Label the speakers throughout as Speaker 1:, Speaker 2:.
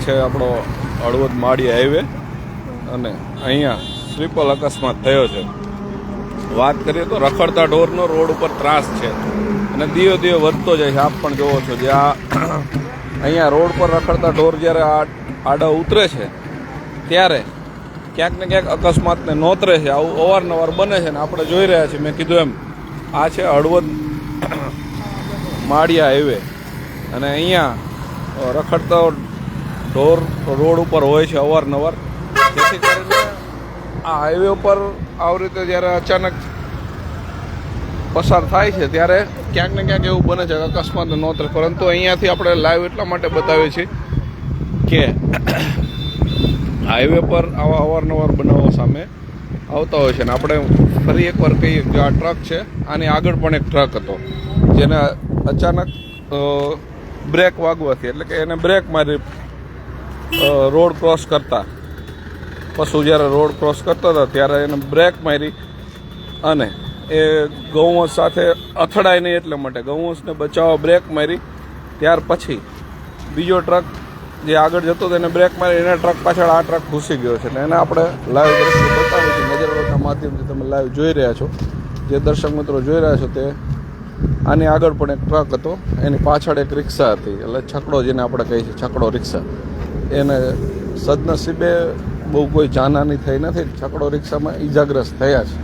Speaker 1: છે આપણો હળવદ માળી હાઈવે અને અહીંયા ટ્રિપલ અકસ્માત થયો છે. વાત કરીએ તો રખડતા ઢોરનો રોડ ઉપર ત્રાસ છે અને દિયો દિયો વધતો જાય છે. આપ પણ જોવો છો જે આ અહીંયા રોડ પર રખડતા ઢોર જ્યારે આડા ઉતરે છે, ત્યારે ક્યાંક ને ક્યાંક અકસ્માતને નોતરે છે. આવું અવારનવાર બને છે ને આપણે જોઈ રહ્યા છીએ. મેં કીધું એમ, આ છે હળવદ માળિયા હાઈવે અને અહીંયા રખડતો ઢોર રોડ ઉપર હોય છે અવારનવાર. જેથી કરીને આ હાઈવે ઉપર આવી રીતે જ્યારે અચાનક પસાર થાય છે, ત્યારે ક્યાંક ને ક્યાંક એવું બને છે કે અકસ્માત નોંધ પરંતુ અહીંયાથી આપણે લાઈવ એટલા માટે બતાવીએ છીએ કે હાઈવે પર આવા અવારનવાર બનાવો સામે આવતા હોય છે. ને આપણે ફરી એકવાર કહીએ કે આ ટ્રક છે. આની આગળ પણ એક ટ્રક હતો, જેને અચાનક બ્રેક વાગવાથી, એટલે કે એને બ્રેક મારી રોડ ક્રોસ કરતા. પશુ જ્યારે રોડ ક્રોસ કરતા હતા, ત્યારે એને બ્રેક મારી અને એ ગૌવંશ સાથે અથડાય નહીં એટલે માટે. ગૌવંશને બચાવવા બ્રેક મારી. ત્યાર પછી બીજો ટ્રક જે આગળ જતો હતો, એને બ્રેક મારી. એના ટ્રક પાછળ આ ટ્રક ઘૂસી ગયો છે. એટલે એને આપણે લાઈવ દ્રશ્ય બતાવ્યું છે નજરરોડના માધ્યમથી તમે લાઈવ જોઈ રહ્યા છો. જે દર્શક મિત્રો જોઈ રહ્યા છો તે આની આગળ પણ એક ટ્રક હતો. એની પાછળ એક રિક્ષા હતી. એટલે છકડો જેને આપણે કહીએ છીએ, છકડો રિક્ષા. એને સદનસીબે બહુ કોઈ જાનહાની થઈ નથી. છકડો રિક્ષામાં ઈજાગ્રસ્ત થયા છે.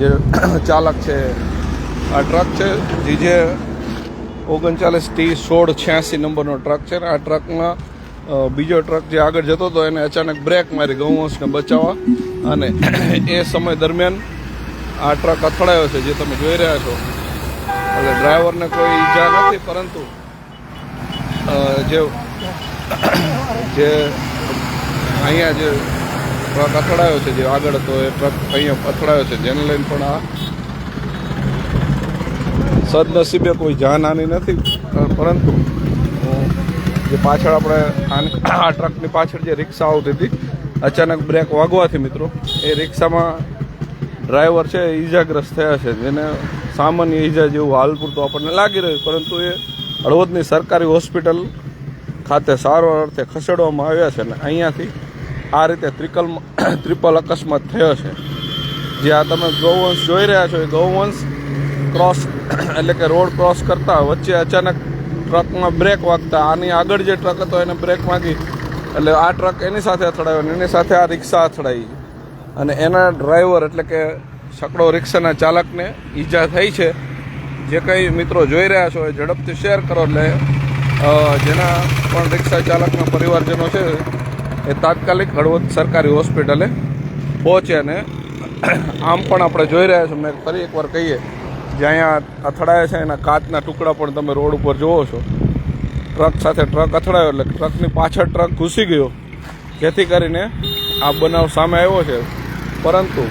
Speaker 1: જે ચાલક છે, આ ટ્રક છે જીજે ઓગણચાલીસ ટી સોળ છ્યાસી નંબરનો ટ્રક છે ને આ ટ્રકમાં બીજો ટ્રક જે આગળ જતો હતો એને અચાનક બ્રેક મારી ગૌવંશને બચાવવા અને એ સમય દરમિયાન આ ટ્રક અથડાયો છે, જે તમે જોઈ રહ્યા છો. એટલે ડ્રાઈવરને કોઈ ઈજા નથી, પરંતુ જે જે અહીંયા જે ટ્રક અથડાયો છે, જે આગળ હતો, એ ટ્રક અહીંયા અથડાયો છે. જેને લઈને પણ આ સદનસીબે કોઈ જાનહાની નથી પરંતુ જે પાછળ આપણે આ ટ્રકની પાછળ જે રિક્ષા આવતી હતી, અચાનક બ્રેક વાગવાથી મિત્રો, એ રિક્ષામાં ડ્રાઈવર છે ઈજાગ્રસ્ત થયા છે. જેને સામાન્ય ઈજા જેવું હાલ પૂરતું આપણને લાગી રહ્યું પરંતુ એ હળવદની સરકારી હોસ્પિટલ ખાતે સારવાર અર્થે ખસેડવામાં આવ્યા છે અને અહીંયાથી આ રીતે ત્રિકલ ત્રિપલ અકસ્માત થયો છે. જે આ તમે ગૌવંશ જોઈ રહ્યા છો, એ ગૌવંશ ક્રોસ એટલે કે રોડ ક્રોસ કરતા વચ્ચે અચાનક ટ્રકમાં બ્રેક વાગતા. આની આગળ જે ટ્રક હતો, એને બ્રેક વાગી. એટલે આ ટ્રક એની સાથે અથડાયો અને એની સાથે આ રિક્ષા અથડાઈ. અને એના ડ્રાઈવર એટલે કે સકડો રિક્ષાના ચાલકને ઈજા થઈ છે. જે કંઈ મિત્રો જોઈ રહ્યા છો એ ઝડપથી શેર કરો એટલે જેના પણ રિક્ષા ચાલકના પરિવારજનો છે એ તાત્કાલિક હળવદ સરકારી હોસ્પિટલે પહોંચે અને આમ પણ આપણે જોઈ રહ્યા છો મેં ફરી એકવાર કહીએ, જે અહીંયા અથડાયા છે, એના કાચના ટુકડા પણ તમે રોડ ઉપર જુઓ છો. ટ્રક સાથે ટ્રક અથડાયો એટલે ટ્રકની પાછળ ટ્રક ઘૂસી ગયો. જેથી કરીને આ બનાવ સામે આવ્યો છે. પરંતુ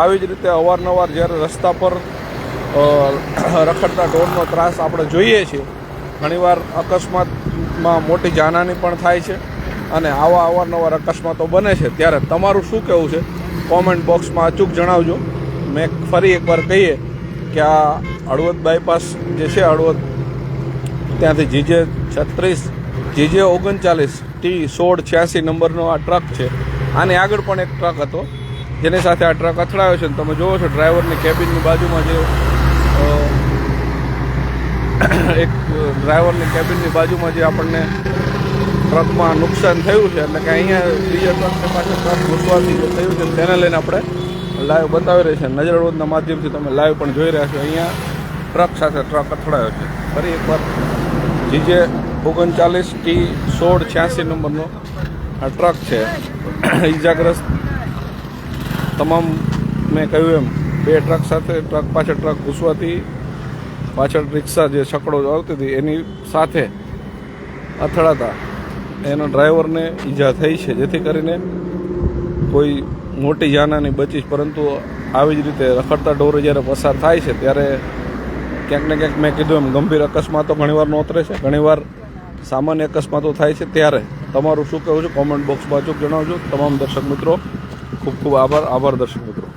Speaker 1: આવી જ રીતે અવારનવાર જ્યારે રસ્તા પર રખડતા ઢોરનો ત્રાસ આપણે જોઈએ છીએ. ઘણીવાર અકસ્માતમાં મોટી જાનહાની પણ થાય છે અને આવા અવારનવાર અકસ્માતો બને છે. ત્યારે તમારું શું કહેવું છે? કોમેન્ટ બોક્સમાં અચૂક જણાવજો. મેં ફરી એકવાર કહીએ કે આ હળવદ બાયપાસ જે છે હળવદ, ત્યાંથી જીજે છત્રીસ, જીજે ઓગણચાલીસ, ટી સોળ છ્યાસી નંબરનો આ ટ્રક છે. આની આગળ પણ એક ટ્રક હતો. જેની સાથે આ ટ્રક અથડાયો છે. તમે જુઓ છો, ડ્રાઈવરની કેબિનની બાજુમાં જે એક ડ્રાઈવરની કેબિનની બાજુમાં જે આપણને ટ્રકમાં નુકસાન થયું છે, એટલે કે અહીંયા બીજા ટ્રકની પાછળ ટ્રક ઘૂસવાથી જે થયું છે, તેને લઈને આપણે લાઈવ બતાવી રહી છે. નજર રોડના માધ્યમથી તમે લાઈવ પણ જોઈ રહ્યા છો. અહીંયા ટ્રક સાથે ટ્રક અથડાયો છે. ફરી એકવાર જીજે ઓગણચાલીસ ટી સોળ છ્યાસી નંબરનો આ ટ્રક છે. ઈજાગ્રસ્ત તમામ મેં કહ્યું એમ બે ટ્રક સાથે, ટ્રક પાછળ ટ્રક ઘૂસવાથી પાછળ રિક્ષા જે છકડો આવતી હતી, એની સાથે અથડાતા. એનો ડ્રાઈવરને ઈજા થઈ છે. જેથી કરીને કોઈ મોટી જાનાની બચી પરંતુ આવી જ રીતે રખડતા ઢોરો જ્યારે પસાર થાય છે, ત્યારે ક્યાંક ને ક્યાંક મેં કીધું એમ, ગંભીર અકસ્માતો ઘણીવાર નોતરે છે. ઘણીવાર સામાન્ય અકસ્માતો થાય છે. ત્યારે તમારું શું કહેવું છે? કોમેન્ટ બોક્સમાં અચૂક જણાવજો. તમામ દર્શક મિત્રો, ખૂબ ખૂબ આભાર. આભાર દર્શક મિત્રો.